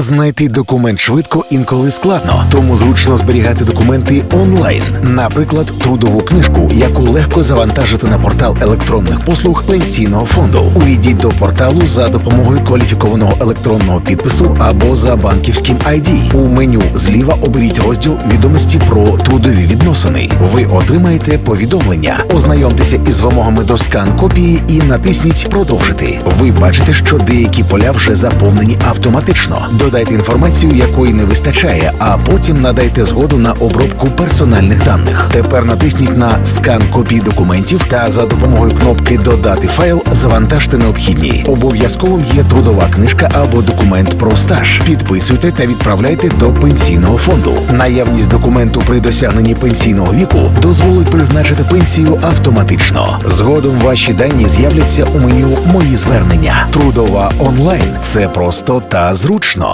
Знайти документ швидко інколи складно, тому зручно зберігати документи онлайн, наприклад, трудову книжку, яку легко завантажити на портал електронних послуг пенсійного фонду. Увійдіть до порталу за допомогою кваліфікованого електронного підпису або за банківським ID. У меню зліва оберіть розділ відомості про трудові відносини. Ви отримаєте повідомлення. Ознайомтеся із вимогами до скан копії і натисніть Продовжити. Ви бачите, що деякі поля вже заповнені автоматично. Додайте інформацію, якої не вистачає, а потім надайте згоду на обробку персональних даних. Тепер натисніть на скан копій документів та за допомогою кнопки Додати файл завантажте необхідні. Обов'язковим є трудова книжка або документ про стаж. Підписуйте та відправляйте до пенсійного фонду. Наявність документу при досягненні пенсійного віку дозволить призначити пенсію автоматично. Згодом ваші дані з'являться у меню Мої звернення. Трудова онлайн це просто та зручно.